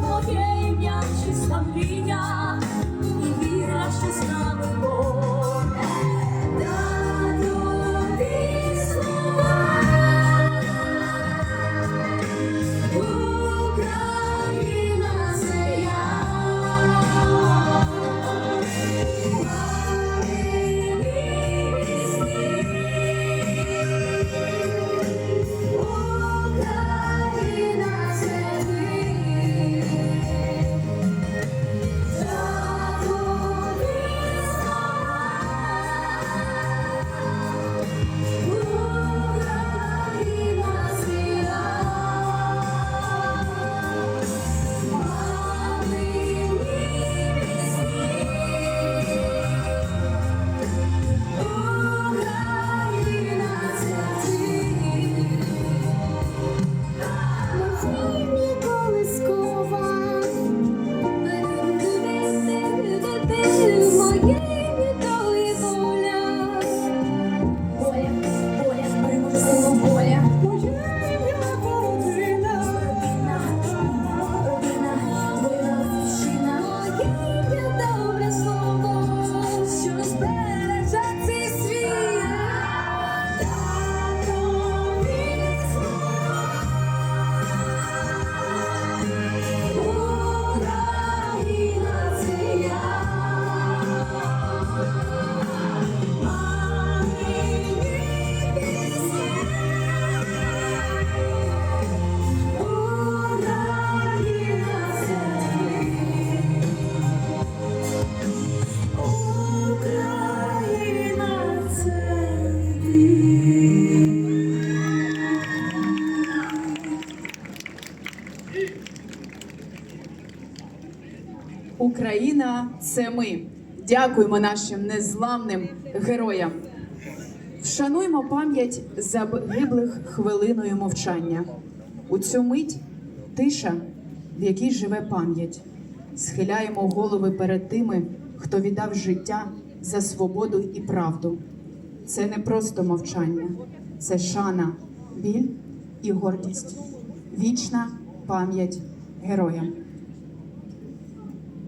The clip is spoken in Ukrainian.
Моє ім'я чиста мрія. І віра, що з нами Бог. Україна це ми. Дякуємо нашим незламним героям. Вшануймо пам'ять загиблих хвилиною мовчання. У цю мить тиша, в якій живе пам'ять. Схиляємо голови перед тими, хто віддав життя за свободу і правду. Це не просто мовчання, це шана, біль і гордість. Вічна пам'ять героям.